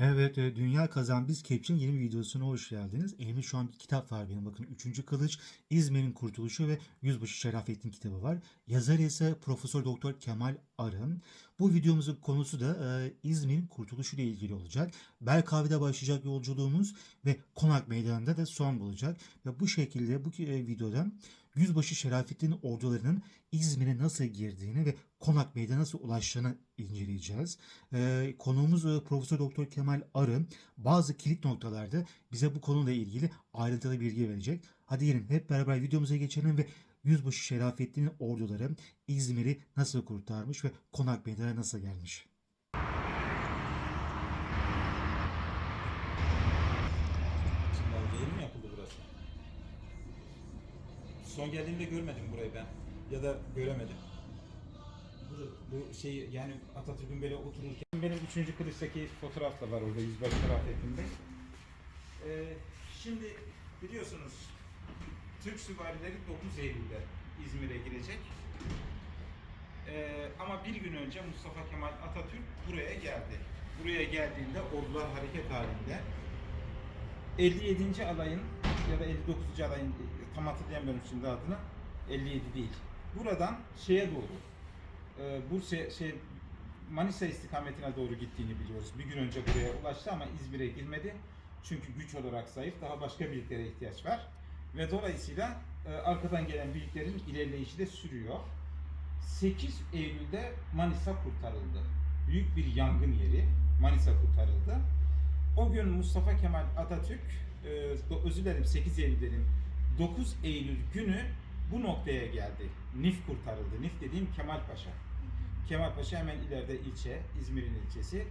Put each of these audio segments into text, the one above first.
Evet, Dünya Kazan Biz Kepçe'nin yeni videosuna hoş geldiniz. Elimde şu an bir kitap var benim. Bakın 3. Kılıç, İzmir'in Kurtuluşu ve Yüzbaşı Şerafettin kitabı var. Yazar ise Profesör Doktor Kemal Arın. Bu videomuzun konusu da e, İzmir'in kurtuluşu ile ilgili olacak. Belkavi'de başlayacak yolculuğumuz ve Konak Meydanı'nda da son bulacak. Ve bu şekilde bu e, videoda Yüzbaşı Şerafettin ordularının İzmir'e nasıl girdiğini ve Konak Meydanı'na nasıl ulaştığını inceleyeceğiz. Ee, konuğumuz e, Profesör Doktor Kemal Arı bazı kilit noktalarda bize bu konuyla ilgili ayrıntılı bilgi verecek. Hadi gelin hep beraber videomuza geçelim ve Yüzbaşı Şerafettin'in orduları İzmir'i nasıl kurtarmış ve Konak Meydanı'na nasıl gelmiş. Şimdi abi yeni mi yapıldı burası? Son geldiğimde görmedim burayı ben. Ya da göremedim. Bu şey yani Atatürk'ün böyle otururken benim 3. kılıçtaki fotoğraf da var orada yüzbaşı Şerafettin'de. Ee, şimdi biliyorsunuz Türk süvarileri 9 Eylül'de İzmir'e girecek. Ee, ama bir gün önce Mustafa Kemal Atatürk buraya geldi. Buraya geldiğinde ordular hareket halinde. 57. alayın ya da 59. alayın tam hatırlayamıyorum şimdi adını. 57 değil. Buradan şeye doğru e, Bursa şey Manisa istikametine doğru gittiğini biliyoruz. Bir gün önce buraya ulaştı ama İzmir'e girmedi. Çünkü güç olarak zayıf. Daha başka birliklere ihtiyaç var. Ve dolayısıyla e, arkadan gelen birliklerin ilerleyişi de sürüyor. 8 Eylül'de Manisa kurtarıldı. Büyük bir yangın yeri Manisa kurtarıldı. O gün Mustafa Kemal Atatürk, e, özür dilerim 8 Eylül dedim, 9 Eylül günü bu noktaya geldi. Nif kurtarıldı. Nif dediğim Kemal Paşa. Kemal Paşa hemen ileride ilçe, İzmir'in ilçesi.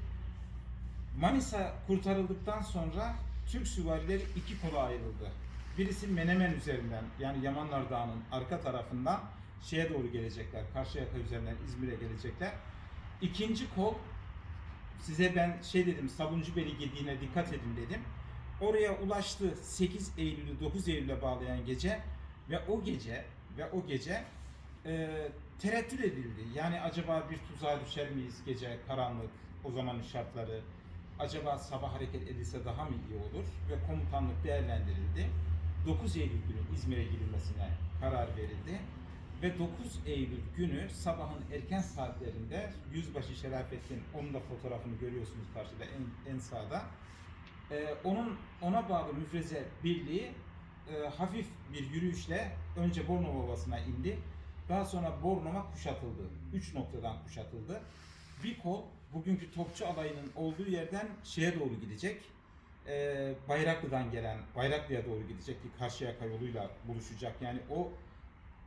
Manisa kurtarıldıktan sonra Türk süvarileri iki kola ayrıldı. Birisi Menemen üzerinden yani Yamanlar Dağı'nın arka tarafından şeye doğru gelecekler. Karşıyaka üzerinden İzmir'e gelecekler. İkinci kol size ben şey dedim Sabuncu Beli dikkat edin dedim. Oraya ulaştı 8 Eylül'ü 9 Eylül'e bağlayan gece ve o gece ve o gece e, tereddüt edildi. Yani acaba bir tuzağa düşer miyiz gece karanlık o zamanın şartları acaba sabah hareket edilse daha mı iyi olur ve komutanlık değerlendirildi. 9 Eylül günü İzmir'e girilmesine karar verildi. Ve 9 Eylül günü sabahın erken saatlerinde Yüzbaşı Şerafettin, onun da fotoğrafını görüyorsunuz karşıda en, en sağda. Ee, onun ona bağlı müfreze birliği e, hafif bir yürüyüşle önce Bornova Ovası'na indi. Daha sonra Bornova kuşatıldı. Üç noktadan kuşatıldı. Bir kol bugünkü topçu alayının olduğu yerden şeye doğru gidecek. Ee, Bayraklı'dan gelen, Bayraklı'ya doğru gidecek ki Karşıyaka yoluyla buluşacak. Yani o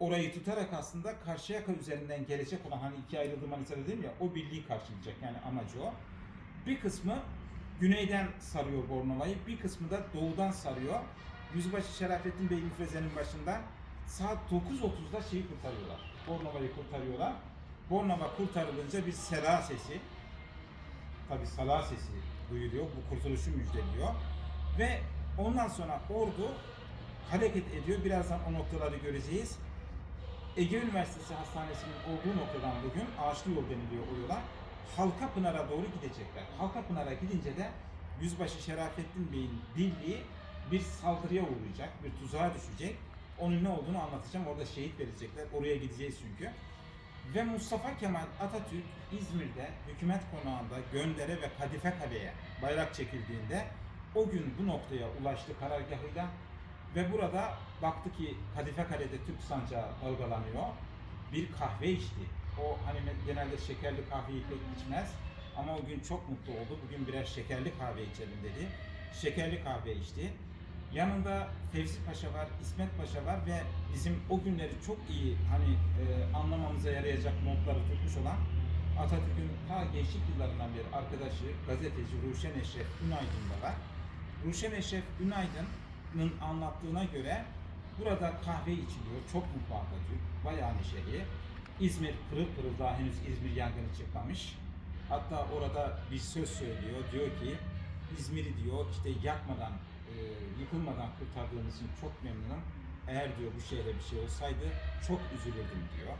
orayı tutarak aslında Karşıyaka üzerinden gelecek olan hani iki ayrıldı Manisa dedim ya o birliği karşılayacak yani amacı o. Bir kısmı güneyden sarıyor Bornova'yı, bir kısmı da doğudan sarıyor. Yüzbaşı Şerafettin Bey müfrezenin başında saat 9.30'da şeyi kurtarıyorlar. Bornova'yı kurtarıyorlar. Bornova kurtarılınca bir sela sesi, tabi sala sesi duyuluyor. Bu kurtuluşu müjdeliyor. Ve ondan sonra ordu hareket ediyor. Birazdan o noktaları göreceğiz. Ege Üniversitesi Hastanesi'nin olduğu noktadan bugün Ağaçlı Yol deniliyor o yola. Halkapınar'a doğru gidecekler. Halkapınar'a gidince de Yüzbaşı Şerafettin Bey'in birliği bir saldırıya uğrayacak, bir tuzağa düşecek. Onun ne olduğunu anlatacağım. Orada şehit verecekler. Oraya gideceğiz çünkü. Ve Mustafa Kemal Atatürk İzmir'de hükümet konağında Göndere ve Kadife Kale'ye bayrak çekildiğinde o gün bu noktaya ulaştı karargahıyla ve burada baktı ki Kadife Kale'de Türk sancağı dalgalanıyor. Bir kahve içti. O hani genelde şekerli kahveyi pek içmez ama o gün çok mutlu oldu. Bugün birer şekerli kahve içelim dedi. Şekerli kahve içti. Yanında Fevzi Paşa var, İsmet Paşa var ve bizim o günleri çok iyi hani e, anlamamıza yarayacak notları tutmuş olan Atatürk'ün ta gençlik yıllarından beri arkadaşı gazeteci Ruşen Eşref Ünaydın da var. Ruşen Eşref Ünaydın'ın anlattığına göre burada kahve içiliyor. Çok mutlu Atatürk. Bayağı neşeli. İzmir pırıl pırıl daha henüz İzmir yangını çıkmamış. Hatta orada bir söz söylüyor. Diyor ki İzmir'i diyor işte yakmadan, e, yıkılmadan kurtardığımız için çok memnunum. Eğer diyor bu şehre bir şey olsaydı çok üzülürdüm diyor.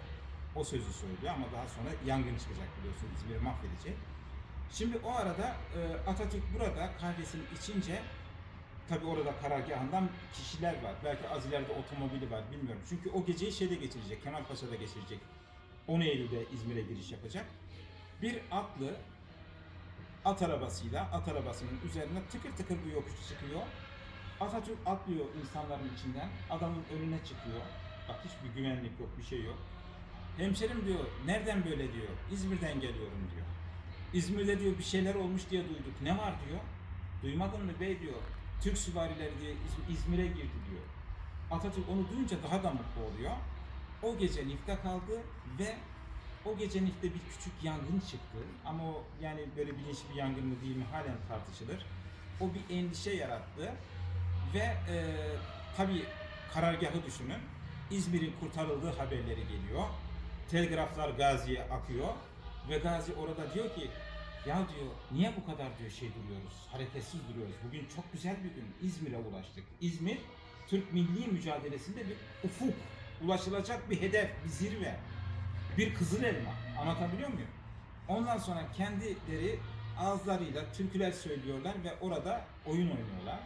O sözü söylüyor ama daha sonra yangın çıkacak biliyorsun İzmir'i mahvedecek. Şimdi o arada e, Atatürk burada kahvesini içince tabi orada karargahından kişiler var. Belki az ileride otomobili var bilmiyorum. Çünkü o geceyi şeyde geçirecek, Kemalpaşa'da geçirecek. 10 Eylül'de İzmir'e giriş yapacak. Bir atlı at arabasıyla at arabasının üzerine tıkır tıkır bir yokuş çıkıyor. Atatürk atlıyor insanların içinden. Adamın önüne çıkıyor. Bak hiçbir güvenlik yok, bir şey yok. Hemşerim diyor, nereden böyle diyor. İzmir'den geliyorum diyor. İzmir'de diyor bir şeyler olmuş diye duyduk. Ne var diyor. Duymadın mı bey diyor. Türk süvarileri diye İz- İzmir'e girdi diyor. Atatürk onu duyunca daha da mutlu oluyor. O gece Nif'te kaldı ve o gece Nif'te bir küçük yangın çıktı. Ama o yani böyle bilinçli bir yangın mı değil mi halen tartışılır. O bir endişe yarattı. Ve e, tabii karargahı düşünün. İzmir'in kurtarıldığı haberleri geliyor. Telgraflar Gazi'ye akıyor. Ve Gazi orada diyor ki ya diyor niye bu kadar diyor şey duruyoruz, hareketsiz duruyoruz. Bugün çok güzel bir gün. İzmir'e ulaştık. İzmir Türk milli mücadelesinde bir ufuk, ulaşılacak bir hedef, bir zirve. Bir kızıl elma. Anlatabiliyor muyum? Ondan sonra kendileri ağızlarıyla türküler söylüyorlar ve orada oyun oynuyorlar.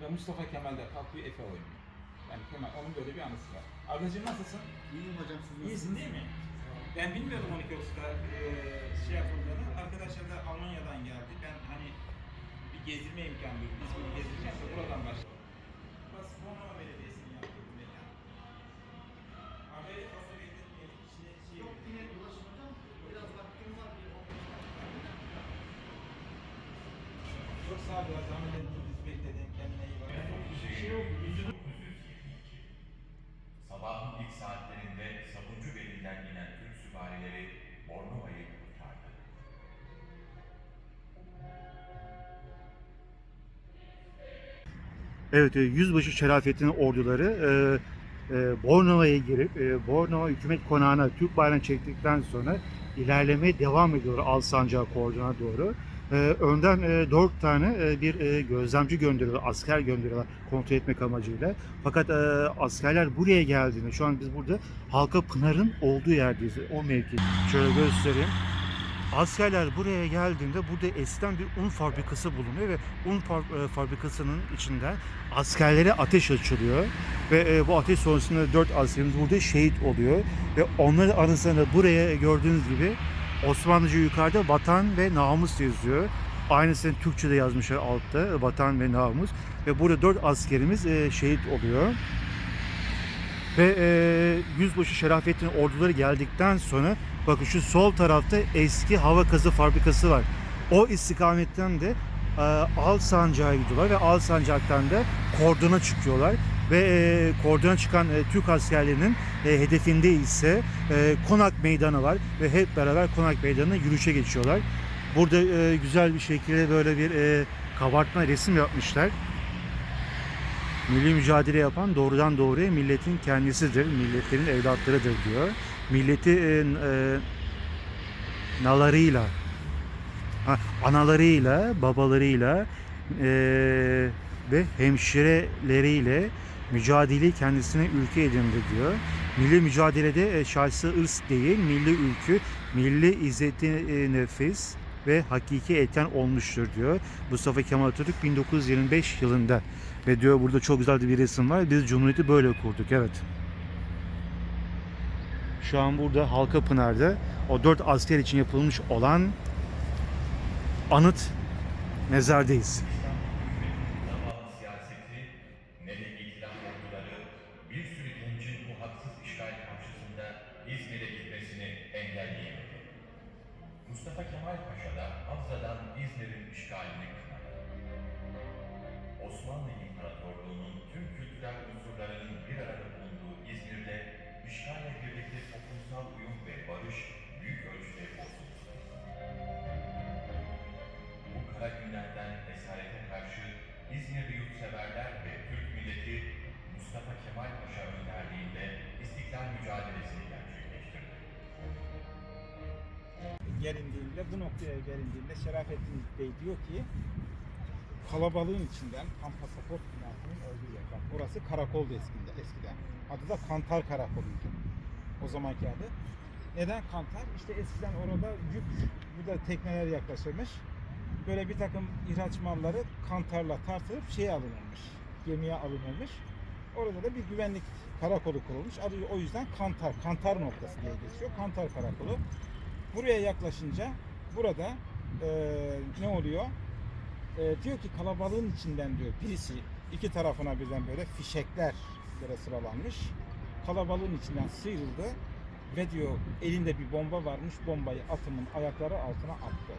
Ve Mustafa Kemal de kalkıyor Efe oynuyor. Yani Kemal, onun böyle bir anısı var. Ardacığım nasılsın? İyiyim hocam siz İyisin değil mi? Ben bilmiyordum 12 Ağustos'ta eee, şey yapıldığını. Arkadaşlar da Almanya'dan geldi. Ben hani bir gezdirme imkanı duydum. İzmir'i gezdireceğim de buradan başladım. Evet, e, Yüzbaşı Şerafettin orduları e, e, Bornova'ya girip e, Bornova hükümet konağına Türk bayrağını çektikten sonra ilerlemeye devam ediyor Alsancak kordona doğru. E, önden e, dört tane e, bir e, gözlemci gönderiyorlar, asker gönderiyorlar kontrol etmek amacıyla. Fakat e, askerler buraya geldiğinde, şu an biz burada Halka Pınar'ın olduğu yerdeyiz, o mevki. Şöyle göstereyim. Askerler buraya geldiğinde burada eskiden bir un fabrikası bulunuyor ve un e, fabrikasının içinden askerlere ateş açılıyor ve e, bu ateş sonrasında dört askerimiz burada şehit oluyor ve onların arasında buraya gördüğünüz gibi Osmanlıca yukarıda vatan ve namus yazıyor. Aynısını Türkçe'de yazmışlar altta vatan ve namus ve burada dört askerimiz e, şehit oluyor. Ve e, Yüzbaşı Şerafettin orduları geldikten sonra bakın şu sol tarafta eski hava kazı fabrikası var. O istikametten de e, Al Sancak'a gidiyorlar ve Al Sancak'tan da kordona çıkıyorlar. Ve e, kordona çıkan e, Türk askerlerinin e, hedefinde ise e, Konak Meydanı var ve hep beraber Konak Meydanı'na yürüyüşe geçiyorlar. Burada e, güzel bir şekilde böyle bir e, kabartma resim yapmışlar. Milli mücadele yapan doğrudan doğruya milletin kendisidir, milletlerin evlatlarıdır diyor. Milleti e, e, nalarıyla, analarıyla, babalarıyla e, ve hemşireleriyle mücadeleyi kendisine ülke edindi diyor. Milli mücadelede e, şahsi ırs değil, milli ülkü, milli izzeti e, nefis ve hakiki eten olmuştur diyor. Mustafa Kemal Atatürk 1925 yılında ve diyor burada çok güzel bir resim var. Biz Cumhuriyeti böyle kurduk. Evet. Şu an burada Halka Pınar'da o dört asker için yapılmış olan anıt mezardayız. Gelindiğinde, bu noktaya gelindiğinde Şerafettin Bey diyor ki kalabalığın içinden tam pasaport binasının olduğu yer. Bak orası karakoldu eskiden. eskiden. Adı da Kantar Karakoluydu. O zamanki adı. Neden kantar? İşte eskiden orada yük, bu da tekneler yaklaşırmış. Böyle bir takım ihraç malları kantarla tartılıp şeye alınırmış. Gemiye alınırmış. Orada da bir güvenlik karakolu kurulmuş. Adı o yüzden kantar, kantar noktası diye geçiyor. Kantar karakolu. Buraya yaklaşınca burada eee, ne oluyor? Eee, diyor ki kalabalığın içinden diyor birisi iki tarafına birden böyle fişekler böyle sıralanmış. Kalabalığın içinden sıyrıldı ve diyor elinde bir bomba varmış. Bombayı atımın ayakları altına attı.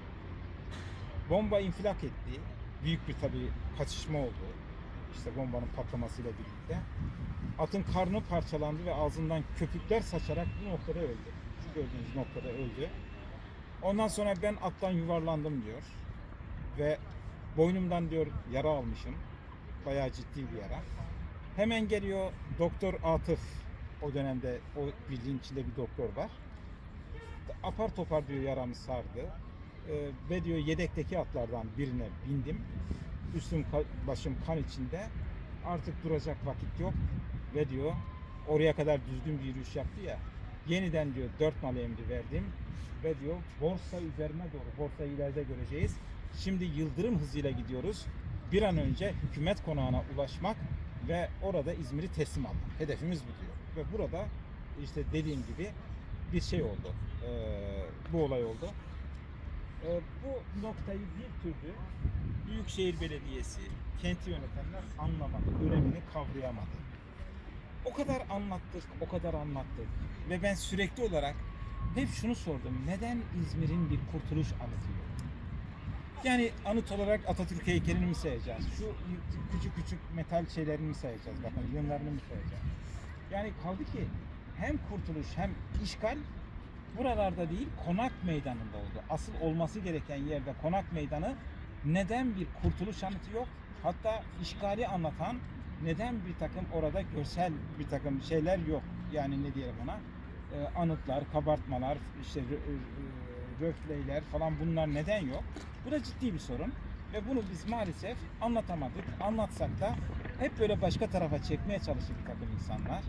Bomba infilak etti. Büyük bir tabii kaçışma oldu. İşte bombanın patlamasıyla birlikte. Atın karnı parçalandı ve ağzından köpükler saçarak bu noktada öldü. Şu gördüğünüz noktada öldü. Ondan sonra ben attan yuvarlandım diyor. Ve boynumdan diyor yara almışım. Bayağı ciddi bir yara. Hemen geliyor Doktor Atıf. O dönemde o bildiğin içinde bir doktor var. Apar topar diyor yaramı sardı. Ee, ve diyor yedekteki atlardan birine bindim. Üstüm başım kan içinde. Artık duracak vakit yok. Ve diyor oraya kadar düzgün bir yürüyüş yaptı ya. Yeniden diyor dört nal emri verdim. Ve diyor borsa üzerine doğru borsayı ileride göreceğiz. Şimdi yıldırım hızıyla gidiyoruz. Bir an önce hükümet konağına ulaşmak ve orada İzmir'i teslim almak. Hedefimiz bu diyor. Ve burada işte dediğim gibi bir şey oldu. Ee, bu olay oldu. Ee, bu noktayı bir türlü Büyükşehir Belediyesi, kenti yönetenler anlamadı, önemini kavrayamadı. O kadar anlattık, o kadar anlattık ve ben sürekli olarak hep şunu sordum. Neden İzmir'in bir kurtuluş anıtı yok? Yani anıt olarak Atatürk heykelini mi sayacağız? Şu küçük küçük metal şeylerini mi sayacağız? Bakın yığınlarını mı sayacağız? Yani kaldı ki hem kurtuluş hem işgal buralarda değil konak meydanında oldu. Asıl olması gereken yerde konak meydanı neden bir kurtuluş anıtı yok? Hatta işgali anlatan neden bir takım orada görsel bir takım şeyler yok? Yani ne diyelim ona? Ee, anıtlar, kabartmalar, işte e, röfleyler falan bunlar neden yok? Bu da ciddi bir sorun. Ve bunu biz maalesef anlatamadık. Anlatsak da hep böyle başka tarafa çekmeye çalışır bir takım insanlar.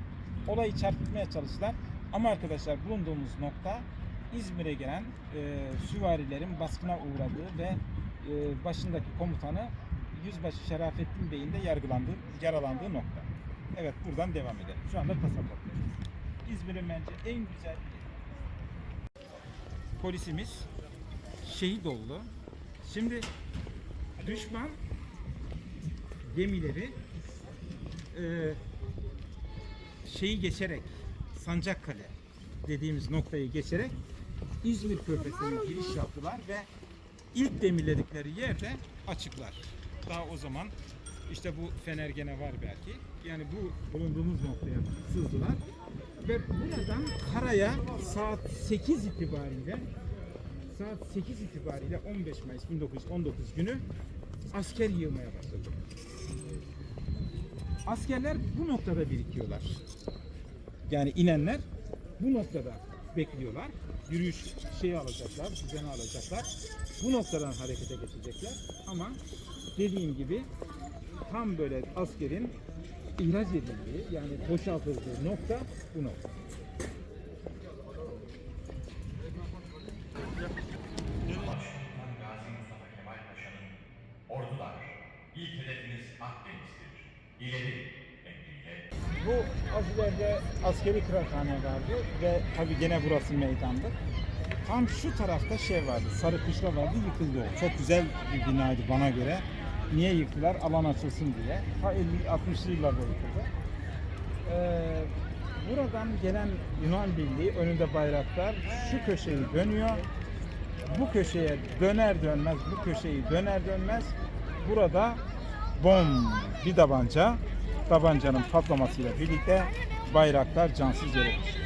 Olayı çarpıtmaya çalıştılar. Ama arkadaşlar bulunduğumuz nokta İzmir'e gelen e, süvarilerin baskına uğradığı ve e, başındaki komutanı Yüzbaşı Şerafettin Bey'in de yargılandığı, yaralandığı nokta. Evet buradan devam edelim. Şu anda pasaporttayız. İzmir'in bence en güzel. Polisimiz şehit oldu. Şimdi düşman gemileri e, şeyi geçerek Sancakale dediğimiz noktayı geçerek İzmir Körfezi'ne giriş yaptılar ve ilk demirledikleri yerde açıklar. Daha o zaman işte bu fener gene var belki. Yani bu bulunduğumuz noktaya sızdılar. Ve buradan karaya saat 8 itibariyle saat 8 itibariyle 15 Mayıs 1919 günü asker yığmaya başladı. Askerler bu noktada birikiyorlar. Yani inenler bu noktada bekliyorlar. Yürüyüş şeyi alacaklar, düzeni alacaklar. Bu noktadan harekete geçecekler. Ama dediğim gibi tam böyle askerin ihraç edildiği yani boşaltıldığı nokta bu nokta. Gazi Mustafa Kemal Paşa'nın ordular, ilk hedefiniz Akdeniz'dir. İleri emriyle Bu az ileride askeri kıraathane vardı ve tabi gene burası meydandı. Tam şu tarafta şey vardı, Sarı Kışla vardı, yıkıldı o. Çok güzel bir binaydı bana göre. Niye yıktılar? Alan açılsın diye. Ta 50-60'lı yıllarda yıkıldı. Ee, buradan gelen Yunan Birliği önünde bayraklar şu köşeyi dönüyor. Bu köşeye döner dönmez, bu köşeyi döner dönmez burada bom bir tabanca tabancanın patlamasıyla birlikte bayraklar cansız yere düştü.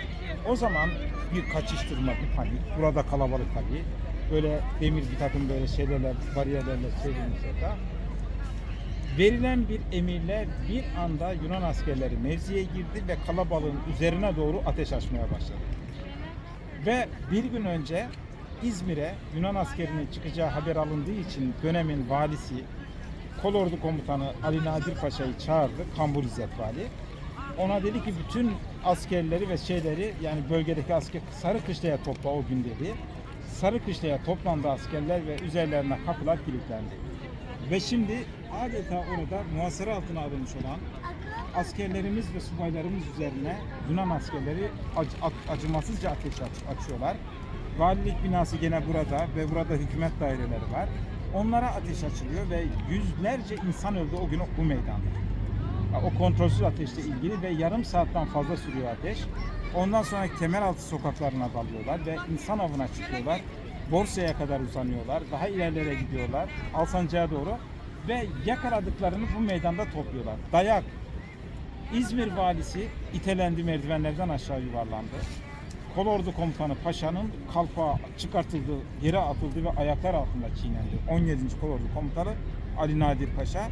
O zaman bir kaçıştırma, bir panik. Burada kalabalık tabii. Böyle demir bir takım böyle şeylerle, bariyerlerle çevrilmiş orada. Verilen bir emirle bir anda Yunan askerleri mevziye girdi ve kalabalığın üzerine doğru ateş açmaya başladı. Ve bir gün önce İzmir'e Yunan askerinin çıkacağı haber alındığı için dönemin valisi Kolordu komutanı Ali Nadir Paşa'yı çağırdı. Kambur İzzet Vali. Ona dedi ki bütün askerleri ve şeyleri yani bölgedeki asker Sarıkışla'ya topla o gün dedi. Sarıkışla'ya toplandı askerler ve üzerlerine kapılar kilitlendi. Ve şimdi adeta orada muhasara altına alınmış olan askerlerimiz ve subaylarımız üzerine Yunan askerleri ac- ac- acımasızca ateş aç- açıyorlar. Valilik binası gene burada ve burada hükümet daireleri var. Onlara ateş açılıyor ve yüzlerce insan öldü o gün bu meydanda. O kontrolsüz ateşle ilgili ve yarım saatten fazla sürüyor ateş. Ondan sonra Kemeraltı sokaklarına dalıyorlar ve insan avına çıkıyorlar. Borsa'ya kadar uzanıyorlar. Daha ilerlere gidiyorlar. Alsancak'a doğru. Ve yakaladıklarını bu meydanda topluyorlar. Dayak. İzmir valisi itelendi merdivenlerden aşağı yuvarlandı. Kolordu komutanı Paşa'nın kalpağı çıkartıldı, yere atıldı ve ayaklar altında çiğnendi. 17. Kolordu komutanı Ali Nadir Paşa.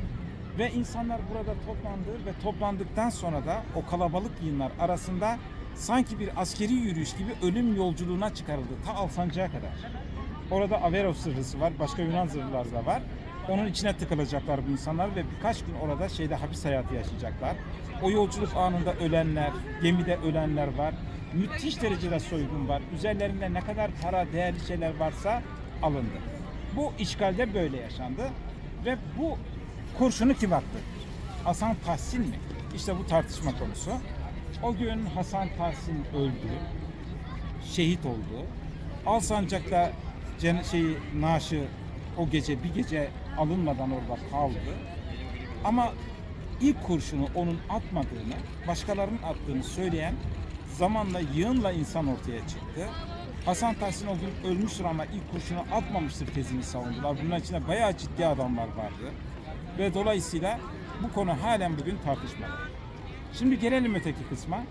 Ve insanlar burada toplandı ve toplandıktan sonra da o kalabalık yığınlar arasında sanki bir askeri yürüyüş gibi ölüm yolculuğuna çıkarıldı ta Alsancak'a kadar. Orada Averos zırhlısı var, başka Yunan zırhlılar da var. Onun içine tıkılacaklar bu insanlar ve birkaç gün orada şeyde hapis hayatı yaşayacaklar. O yolculuk anında ölenler, gemide ölenler var. Müthiş derecede soygun var. Üzerlerinde ne kadar para, değerli şeyler varsa alındı. Bu işgalde böyle yaşandı ve bu kurşunu kim attı? Hasan Tahsin mi? İşte bu tartışma konusu. O gün Hasan Tahsin öldü şehit oldu. Alsancak'ta şeyi naaşı o gece bir gece alınmadan orada kaldı. Ama ilk kurşunu onun atmadığını, başkalarının attığını söyleyen zamanla yığınla insan ortaya çıktı. Hasan Tahsin o gün ölmüştür ama ilk kurşunu atmamıştır tezini savundular. Bunun içinde bayağı ciddi adamlar vardı. Ve dolayısıyla bu konu halen bugün tartışmalı. Şimdi gelelim öteki kısma.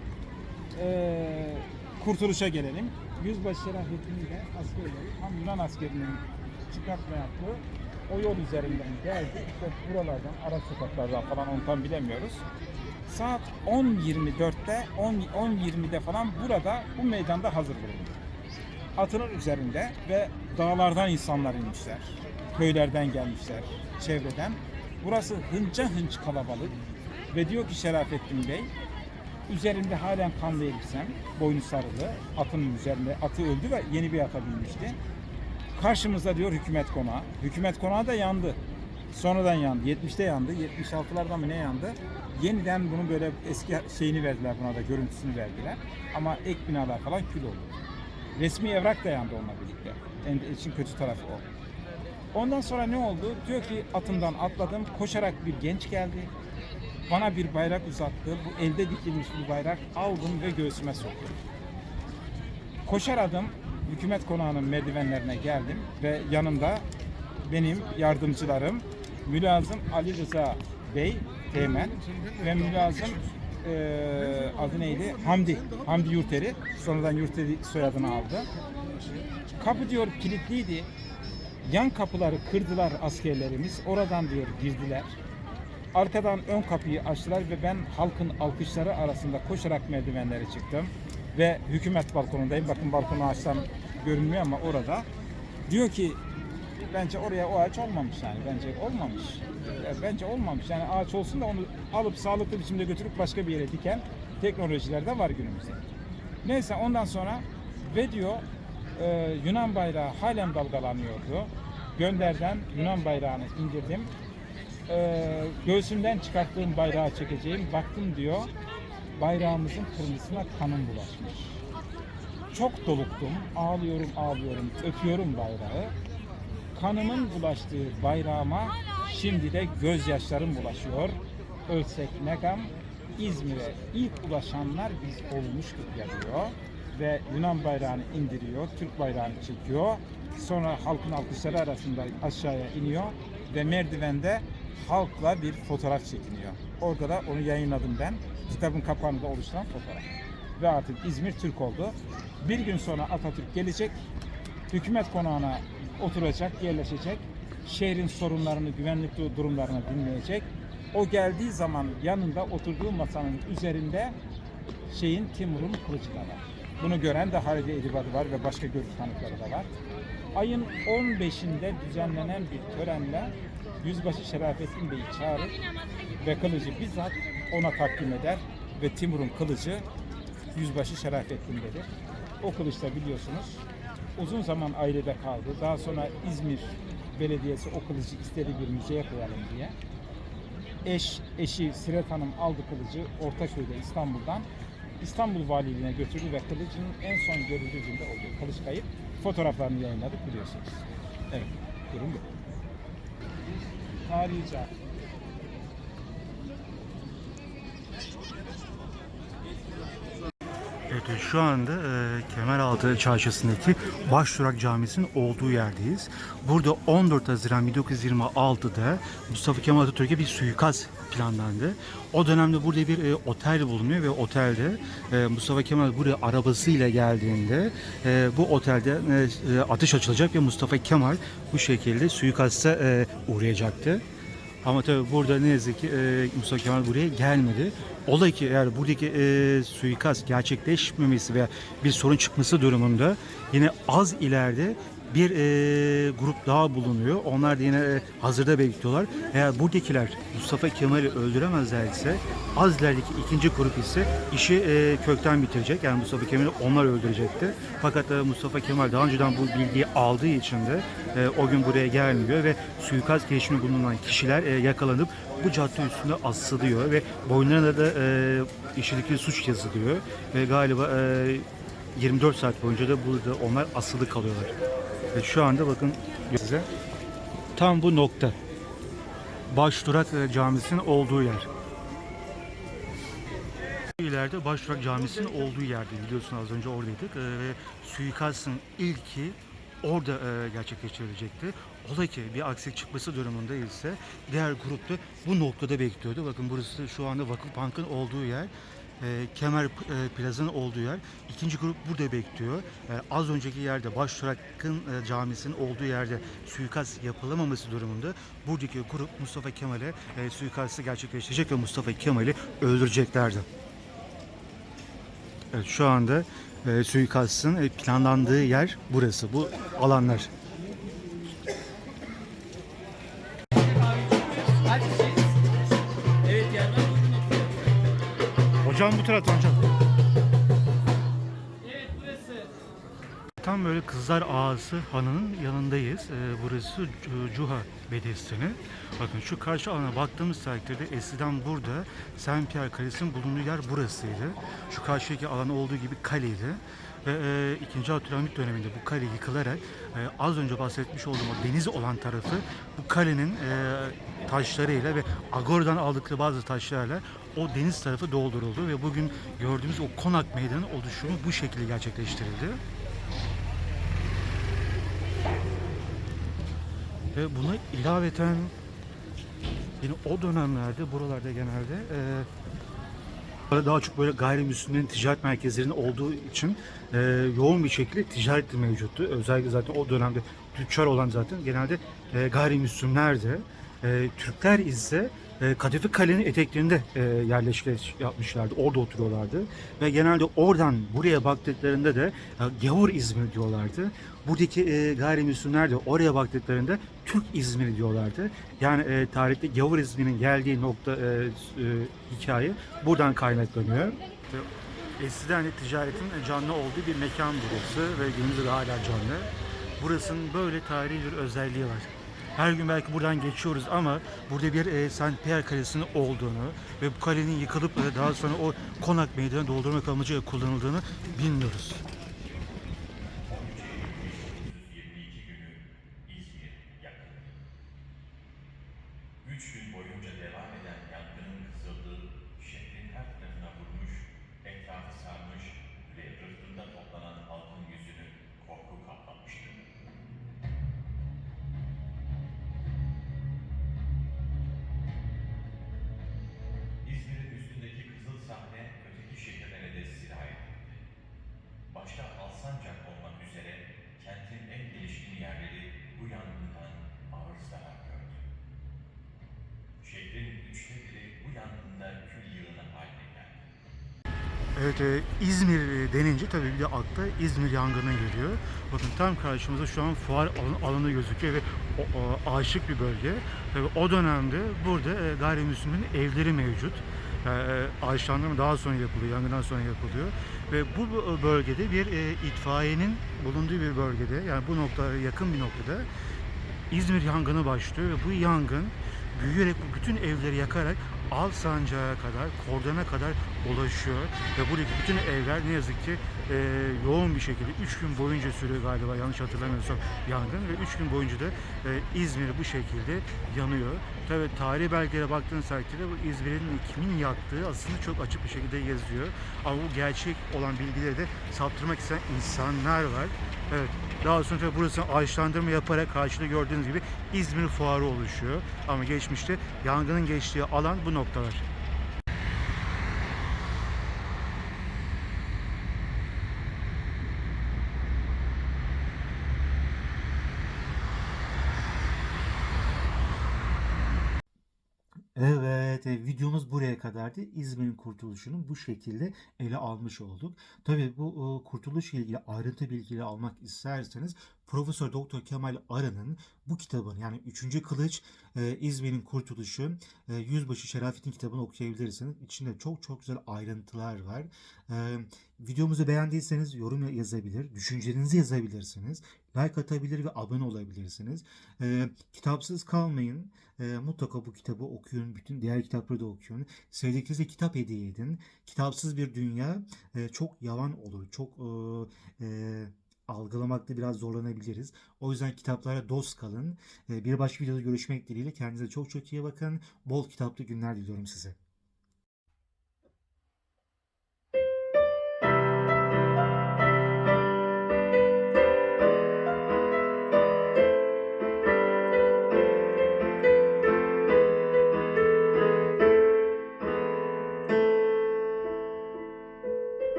Ee, kurtuluşa gelelim. Yüzbaşı Şerafettin'in de askerleri Yunan askerinin çıkartma yaptığı o yol üzerinden geldi. İşte buralardan, ara sokaklardan falan onu tam bilemiyoruz. Saat 10.24'te, 10 10.20'de falan burada bu meydanda hazır bulundu. Atının üzerinde ve dağlardan insanlar inmişler. Köylerden gelmişler, çevreden. Burası hınca hınç kalabalık ve diyor ki Şerafettin Bey, Üzerinde halen kanlı elbisem, boynu sarılı, atının üzerinde, atı öldü ve yeni bir ata binmişti. Karşımızda diyor hükümet konağı. Hükümet konağı da yandı. Sonradan yandı. 70'te yandı. 76'larda mı ne yandı? Yeniden bunun böyle eski şeyini verdiler buna da görüntüsünü verdiler. Ama ek binalar falan kül oldu. Resmi evrak da yandı onunla birlikte. En işin kötü tarafı o. Ondan sonra ne oldu? Diyor ki atımdan atladım. Koşarak bir genç geldi. Bana bir bayrak uzattı. Bu elde dikilmiş bir bayrak aldım ve göğsüme soktum. Koşar adım hükümet konağının merdivenlerine geldim ve yanımda benim yardımcılarım Mülazım Ali Rıza Bey Teğmen ve Mülazım eee adı neydi? Hamdi. Hamdi Yurteri. Sonradan Yurteri soyadını aldı. Kapı diyor kilitliydi. Yan kapıları kırdılar askerlerimiz. Oradan diyor girdiler. Arkadan ön kapıyı açtılar ve ben halkın alkışları arasında koşarak merdivenlere çıktım. Ve hükümet balkonundayım. Bakın balkonu açsam görünmüyor ama orada. Diyor ki bence oraya o ağaç olmamış yani. Bence olmamış. Bence olmamış. Yani ağaç olsun da onu alıp sağlıklı biçimde götürüp başka bir yere diken teknolojiler de var günümüzde. Neyse ondan sonra ve diyor e, Yunan bayrağı halen dalgalanıyordu. Gönderden Yunan bayrağını indirdim. E, göğsümden çıkarttığım bayrağı çekeceğim. Baktım diyor bayrağımızın kırmızısına kanım bulaşmış. Çok doluktum. Ağlıyorum ağlıyorum. Öpüyorum bayrağı. Kanımın bulaştığı bayrağıma şimdi de gözyaşlarım bulaşıyor. Ölsek ne gam. İzmir'e ilk ulaşanlar biz olmuş gibi geliyor. Ve Yunan bayrağını indiriyor, Türk bayrağını çekiyor. Sonra halkın alkışları arasında aşağıya iniyor ve merdivende halkla bir fotoğraf çekiniyor. Orada da onu yayınladım ben. Kitabın kapağında oluşturan fotoğraf. Ve artık İzmir Türk oldu. Bir gün sonra Atatürk gelecek, hükümet konağına oturacak, yerleşecek. Şehrin sorunlarını, güvenlik du- durumlarını dinleyecek. O geldiği zaman yanında oturduğu masanın üzerinde şeyin Timur'un kılıcı da var. Bunu gören de Halide Edip'adı var ve başka görüş tanıkları da var. Ayın 15'inde düzenlenen bir törenle Yüzbaşı Şerafettin Bey'i çağırır ve kılıcı bizzat ona takdim eder ve Timur'un kılıcı Yüzbaşı Şerafettin'dedir. O kılıç da biliyorsunuz uzun zaman ailede kaldı. Daha sonra İzmir Belediyesi o kılıcı istedi bir müzeye koyalım diye. Eş, eşi Siret Hanım aldı kılıcı Ortaköy'de İstanbul'dan İstanbul Valiliğine götürdü ve kılıcın en son görüldüğü günde oldu. Kılıç kayıp. Fotoğraflarını yayınladık biliyorsunuz. Evet, durum bu. Tarihi cami. Evet, şu anda e, Kemeraltı Çarşısı'ndaki Başdurak Camisi'nin olduğu yerdeyiz. Burada 14 Haziran 1926'da Mustafa Kemal Atatürk'e bir suikast planlandı. O dönemde burada bir e, otel bulunuyor ve otelde e, Mustafa Kemal buraya arabasıyla geldiğinde e, bu otelde e, e, ateş açılacak ve Mustafa Kemal bu şekilde suikasta e, uğrayacaktı. Ama tabii burada ne yazık ki e, Mustafa Kemal buraya gelmedi. Ola ki eğer buradaki e, suikast gerçekleşmemesi veya bir sorun çıkması durumunda yine az ileride bir e, grup daha bulunuyor. Onlar da yine e, hazırda bekliyorlar. Eğer buradakiler Mustafa Kemal'i öldüremezlerse az ilerideki ikinci grup ise işi e, kökten bitirecek. Yani Mustafa Kemal'i onlar öldürecekti. Fakat e, Mustafa Kemal daha önceden bu bilgiyi aldığı için de e, o gün buraya gelmiyor ve suikast girişimi bulunan kişiler e, yakalanıp bu cadde üstünde asılıyor ve boynlarına da e, işledikleri suç yazılıyor ve galiba e, 24 saat boyunca da burada onlar asılı kalıyorlar. Ve şu anda bakın size tam bu nokta. Başdurak e, Camisi'nin olduğu yer. İleride Başdurak Camisi'nin olduğu yerde biliyorsun az önce oradaydık e, ve suikastın ilki orada e, gerçekleştirilecekti. Ola ki bir aksilik çıkması durumunda ise diğer grup da bu noktada bekliyordu. Bakın burası şu anda Vakıfbank'ın olduğu yer. E, Kemer e, Plaza'nın olduğu yer. İkinci grup burada bekliyor. E, az önceki yerde Başdurak'ın e, camisinin olduğu yerde suikast yapılamaması durumunda buradaki grup Mustafa Kemal'e e, suikastı gerçekleştirecek ve Mustafa Kemal'i öldüreceklerdi. Evet şu anda e, suikastın e, planlandığı yer burası. Bu alanlar. Hocam bu taraftan. Evet burası. Tam böyle Kızlar Ağası Hanı'nın yanındayız. Ee, burası Cu- Cuha Bedestanı. Bakın şu karşı alana baktığımız takdirde eskiden burada Saint Pierre Kalesi'nin bulunduğu yer burasıydı. Şu karşıdaki alan olduğu gibi kaleydi. Ve e, 2. Abdülhamit döneminde bu kale yıkılarak e, az önce bahsetmiş olduğum o deniz olan tarafı bu kalenin e, taşlarıyla ve Agora'dan aldıkları bazı taşlarla o deniz tarafı dolduruldu ve bugün gördüğümüz o konak meydanın oluşumu bu şekilde gerçekleştirildi. Ve buna ilaveten yine o dönemlerde buralarda genelde e, daha çok böyle gayrimüslimlerin ticaret merkezlerinin olduğu için e, yoğun bir şekilde ticaret de mevcuttu. Özellikle zaten o dönemde tüccar olan zaten genelde e, gayrimüslimlerdi. E, Türkler ise Kadife Kale'nin eteklerinde e, yerleşke yapmışlardı. Orada oturuyorlardı. Ve genelde oradan buraya baktıklarında da e, Gavur İzmir diyorlardı. Buradaki e, gayrimüslimler de oraya baktıklarında Türk İzmir diyorlardı. Yani e, tarihte Gavur İzmir'in geldiği nokta e, e, hikaye buradan kaynaklanıyor. Eskiden de ticaretin canlı olduğu bir mekan burası ve günümüzde de hala canlı. Burasının böyle tarihi bir özelliği var. Her gün belki buradan geçiyoruz ama burada bir e, Saint Pierre Kalesi'nin olduğunu ve bu kalenin yıkılıp daha sonra o konak meydanı doldurmak amacıyla kullanıldığını bilmiyoruz. 22 günü İzmir yakıldı. Üç gün boyunca devam eden yangının kızıldığı şehrin her tarafına vurmuş, etrafı sarmış ve rıhtımda toplanan halkın yüzünü korku kaplamıştı. Evet e, İzmir e, denince tabii bir de akla İzmir yangını geliyor. Bakın tam karşımızda şu an fuar alanı, gözüküyor ve aşık bir bölge. Tabii o dönemde burada e, gayrimüslimin evleri mevcut. e, ağaçlandırma daha sonra yapılıyor, yangından sonra yapılıyor. Ve bu bölgede bir e, itfaiyenin bulunduğu bir bölgede, yani bu noktaya yakın bir noktada İzmir yangını başlıyor ve bu yangın büyüyerek bütün evleri yakarak Alsancak'a kadar, Kordon'a kadar ulaşıyor ve buradaki bütün evler ne yazık ki e, yoğun bir şekilde 3 gün boyunca sürüyor galiba yanlış hatırlamıyorsam yangın ve 3 gün boyunca da e, İzmir bu şekilde yanıyor. Tabi tarihi belgelere baktığınız takdirde bu İzmir'in kimin yaktığı aslında çok açık bir şekilde yazıyor. Ama bu gerçek olan bilgileri de saptırmak isteyen insanlar var. Evet. Daha sonra tabii burası ağaçlandırma yaparak karşıda gördüğünüz gibi İzmir Fuarı oluşuyor. Ama geçmişte yangının geçtiği alan bu noktalar. Evet, e, videomuz buraya kadardı. İzmir'in kurtuluşunu bu şekilde ele almış olduk. Tabii bu e, kurtuluşla ilgili ayrıntı bilgileri almak isterseniz Profesör Doktor Kemal Arı'nın bu kitabını yani 3. Kılıç e, İzmir'in Kurtuluşu e, Yüzbaşı Şerafettin kitabını okuyabilirsiniz. İçinde çok çok güzel ayrıntılar var. Videomuzu beğendiyseniz yorum yazabilir, düşüncelerinizi yazabilirsiniz. Like atabilir ve abone olabilirsiniz. Kitapsız kalmayın. E, mutlaka bu kitabı okuyun. Bütün diğer kitapları da okuyun. Sevdiklerinize kitap hediye edin. Kitapsız bir dünya e, çok yavan olur. Çok e, e, algılamakta biraz zorlanabiliriz. O yüzden kitaplara dost kalın. E, bir başka videoda görüşmek dileğiyle. Kendinize çok çok iyi bakın. Bol kitaplı günler diliyorum size.